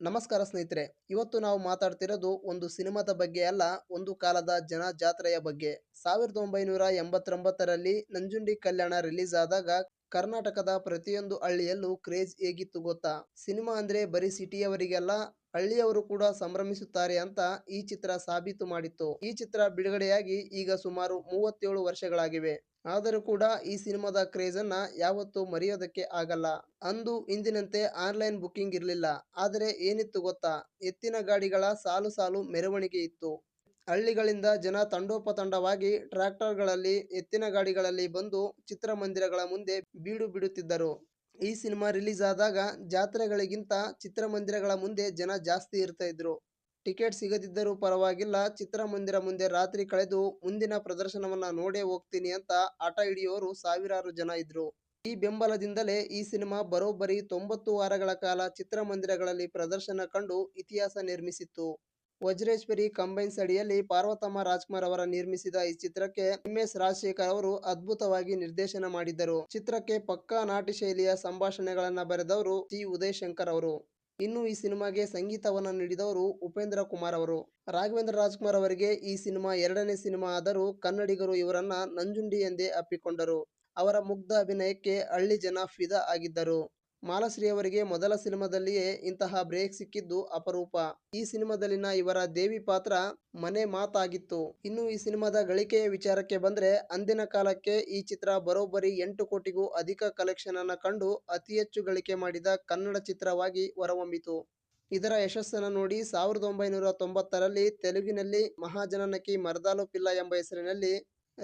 ನಮಸ್ಕಾರ ಸ್ನೇಹಿತರೆ, ಇವತ್ತು ನಾವು ಮಾತಾಡ್ತಿರೋದು ಒಂದು ಸಿನಿಮಾದ ಬಗ್ಗೆ ಅಲ್ಲ, ಒಂದು ಕಾಲದ ಜನ ಜಾತ್ರೆಯ ಬಗ್ಗೆ. ಸಾವಿರದ ಒಂಬೈನೂರ ಎಂಬತ್ತೊಂಬತ್ತರಲ್ಲಿ ನಂಜುಂಡಿ ಕಲ್ಯಾಣ ರಿಲೀಸ್ ಆದಾಗ ಕರ್ನಾಟಕದ ಪ್ರತಿಯೊಂದು ಹಳ್ಳಿಯಲ್ಲೂ ಕ್ರೇಜ್ ಹೇಗಿತ್ತು ಗೊತ್ತಾ? ಸಿನಿಮಾ ಅಂದ್ರೆ ಬರೀ ಸಿಟಿಯವರಿಗೆಲ್ಲ, ಹಳ್ಳಿಯವರು ಕೂಡ ಸಂಭ್ರಮಿಸುತ್ತಾರೆ ಅಂತ ಈ ಚಿತ್ರ ಸಾಬೀತು ಮಾಡಿತ್ತು. ಈ ಚಿತ್ರ ಬಿಡುಗಡೆಯಾಗಿ ಈಗ ಸುಮಾರು ಮೂವತ್ತೇಳು ವರ್ಷಗಳಾಗಿವೆ. ಆದರೂ ಕೂಡ ಈ ಸಿನಿಮಾದ ಕ್ರೇಜ್ ಅನ್ನ ಯಾವತ್ತೂ ಮರೆಯೋದಕ್ಕೆ ಆಗಲ್ಲ. ಅಂದು ಇಂದಿನಂತೆ ಆನ್ಲೈನ್ ಬುಕ್ಕಿಂಗ್ ಇರಲಿಲ್ಲ. ಆದರೆ ಏನಿತ್ತು ಗೊತ್ತಾ? ಎತ್ತಿನ ಗಾಡಿಗಳ ಸಾಲು ಸಾಲು ಮೆರವಣಿಗೆ ಇತ್ತು. ಹಳ್ಳಿಗಳಿಂದ ಜನ ತಂಡೋಪತಂಡವಾಗಿ ಟ್ರ್ಯಾಕ್ಟರ್ಗಳಲ್ಲಿ, ಎತ್ತಿನ ಗಾಡಿಗಳಲ್ಲಿ ಬಂದು ಚಿತ್ರಮಂದಿರಗಳ ಮುಂದೆ ಬೀಡು ಬಿಡುತ್ತಿದ್ದರು. ಈ ಸಿನಿಮಾ ರಿಲೀಸ್ ಆದಾಗ ಜಾತ್ರೆಗಳಿಗಿಂತ ಚಿತ್ರಮಂದಿರಗಳ ಮುಂದೆ ಜನ ಜಾಸ್ತಿ ಇರ್ತಾ ಇದ್ರು. ಟಿಕೆಟ್ ಸಿಗದಿದ್ದರೂ ಪರವಾಗಿಲ್ಲ, ಚಿತ್ರಮಂದಿರ ಮುಂದೆ ರಾತ್ರಿ ಕಳೆದು ಮುಂದಿನ ಪ್ರದರ್ಶನವನ್ನ ನೋಡೇ ಹೋಗ್ತೀನಿ ಅಂತ ಆಟ ಹಿಡಿಯೋರು ಸಾವಿರಾರು ಜನ ಇದ್ರು. ಈ ಬೆಂಬಲದಿಂದಲೇ ಈ ಸಿನಿಮಾ ಬರೋಬ್ಬರಿ ತೊಂಬತ್ತು ವಾರಗಳ ಕಾಲ ಚಿತ್ರಮಂದಿರಗಳಲ್ಲಿ ಪ್ರದರ್ಶನ ಕಂಡು ಇತಿಹಾಸ ನಿರ್ಮಿಸಿತ್ತು. ವಜ್ರೇಶ್ವರಿ ಕಂಬೈನ್ಸ್ ಅಡಿಯಲ್ಲಿ ಪಾರ್ವತಮ್ಮ ರಾಜ್ಕುಮಾರ್ ಅವರ ನಿರ್ಮಿಸಿದ ಈ ಚಿತ್ರಕ್ಕೆ ಎಂ ಎಸ್ ರಾಜಶೇಖರ್ ಅವರು ಅದ್ಭುತವಾಗಿ ನಿರ್ದೇಶನ ಮಾಡಿದ್ದರು. ಚಿತ್ರಕ್ಕೆ ಪಕ್ಕಾ ನಾಟಿ ಶೈಲಿಯ ಸಂಭಾಷಣೆಗಳನ್ನ ಬರೆದವರು ಟಿ. ಉದಯ್ ಶಂಕರ್ ಅವರು. ಇನ್ನು ಈ ಸಿನಿಮಾಗೆ ಸಂಗೀತವನ್ನು ನೀಡಿದವರು ಉಪೇಂದ್ರ ಕುಮಾರ್ ಅವರು. ರಾಘವೇಂದ್ರ ರಾಜ್ಕುಮಾರ್ ಅವರಿಗೆ ಈ ಸಿನಿಮಾ ಎರಡನೇ ಸಿನಿಮಾ ಆದರೂ ಕನ್ನಡಿಗರು ಇವರನ್ನ ನಂಜುಂಡಿ ಎಂದೇ ಅಪ್ಪಿಕೊಂಡರು. ಅವರ ಮುಗ್ಧ ಅಭಿನಯಕ್ಕೆ ಹಳ್ಳಿ ಜನ ಫಿದಾ ಆಗಿದ್ದರು. ಮಾಲಶ್ರೀ ಅವರಿಗೆ ಮೊದಲ ಸಿನಿಮಾದಲ್ಲಿಯೇ ಇಂತಹ ಬ್ರೇಕ್ ಸಿಕ್ಕಿದ್ದು ಅಪರೂಪ. ಈ ಸಿನಿಮಾದಲ್ಲಿನ ಇವರ ದೇವಿ ಪಾತ್ರ ಮನೆ ಮಾತಾಗಿತ್ತು. ಇನ್ನು ಈ ಸಿನಿಮಾದ ಗಳಿಕೆಯ ವಿಚಾರಕ್ಕೆ ಬಂದ್ರೆ, ಅಂದಿನ ಕಾಲಕ್ಕೆ ಈ ಚಿತ್ರ ಬರೋಬ್ಬರಿ ಎಂಟು ಕೋಟಿಗೂ ಅಧಿಕ ಕಲೆಕ್ಷನ್ ಅನ್ನ ಕಂಡು ಅತಿ ಹೆಚ್ಚು ಗಳಿಕೆ ಮಾಡಿದ ಕನ್ನಡ ಚಿತ್ರವಾಗಿ ಹೊರಹೊಮ್ಮಿತು. ಇದರ ಯಶಸ್ಸನ್ನು ನೋಡಿ ಸಾವಿರದ ಒಂಬೈನೂರ ತೊಂಬತ್ತರಲ್ಲಿ ತೆಲುಗಿನಲ್ಲಿ ಮಹಾಜನನಕಿ ಮರದಾಲು ಪಿಲ್ಲ ಎಂಬ ಹೆಸರಿನಲ್ಲಿ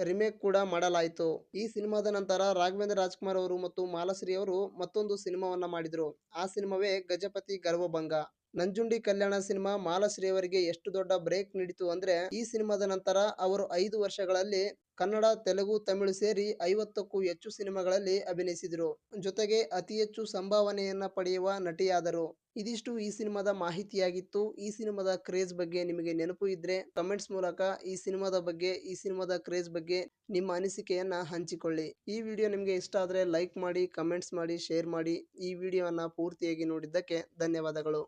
ರಿಮೇಕ್ ಕೂಡ ಮಾಡಲಾಯಿತು. ಈ ಸಿನಿಮಾದ ನಂತರ ರಾಘವೇಂದ್ರ ರಾಜ್ಕುಮಾರ್ ಅವರು ಮತ್ತು ಮಾಲಶ್ರೀ ಅವರು ಮತ್ತೊಂದು ಸಿನಿಮಾವನ್ನ ಮಾಡಿದ್ರು. ಆ ಸಿನಿಮಾವೇ ಗಜಪತಿ ಗರ್ವಭಂಗ. ನಂಜುಂಡಿ ಕಲ್ಯಾಣ ಸಿನಿಮಾ ಮಾಲಶ್ರೀ ಅವರಿಗೆ ಎಷ್ಟು ದೊಡ್ಡ ಬ್ರೇಕ್ ನೀಡಿತು ಅಂದ್ರೆ, ಈ ಸಿನಿಮಾದ ನಂತರ ಅವರು ಐದು ವರ್ಷಗಳಲ್ಲಿ ಕನ್ನಡ, ತೆಲುಗು, ತಮಿಳು ಸೇರಿ ಐವತ್ತಕ್ಕೂ ಹೆಚ್ಚು ಸಿನಿಮಾಗಳಲ್ಲಿ ಅಭಿನಯಿಸಿದರು. ಜೊತೆಗೆ ಅತಿ ಹೆಚ್ಚು ಸಂಭಾವನೆಯನ್ನ ಪಡೆಯುವ ನಟಿಯಾದರು. ಇದಿಷ್ಟು ಈ ಸಿನಿಮಾದ ಮಾಹಿತಿಯಾಗಿತ್ತು. ಈ ಸಿನಿಮಾದ ಕ್ರೇಜ್ ಬಗ್ಗೆ ನಿಮಗೆ ನೆನಪು ಇದ್ರೆ ಕಮೆಂಟ್ಸ್ ಮೂಲಕ ಈ ಸಿನಿಮಾದ ಬಗ್ಗೆ, ಈ ಸಿನಿಮಾದ ಕ್ರೇಜ್ ಬಗ್ಗೆ ನಿಮ್ಮ ಅನಿಸಿಕೆಯನ್ನ ಹಂಚಿಕೊಳ್ಳಿ. ಈ ವಿಡಿಯೋ ನಿಮಗೆ ಇಷ್ಟ ಆದರೆ ಲೈಕ್ ಮಾಡಿ, ಕಮೆಂಟ್ಸ್ ಮಾಡಿ, ಶೇರ್ ಮಾಡಿ. ಈ ವಿಡಿಯೋವನ್ನ ಪೂರ್ತಿಯಾಗಿ ನೋಡಿದ್ದಕ್ಕೆ ಧನ್ಯವಾದಗಳು.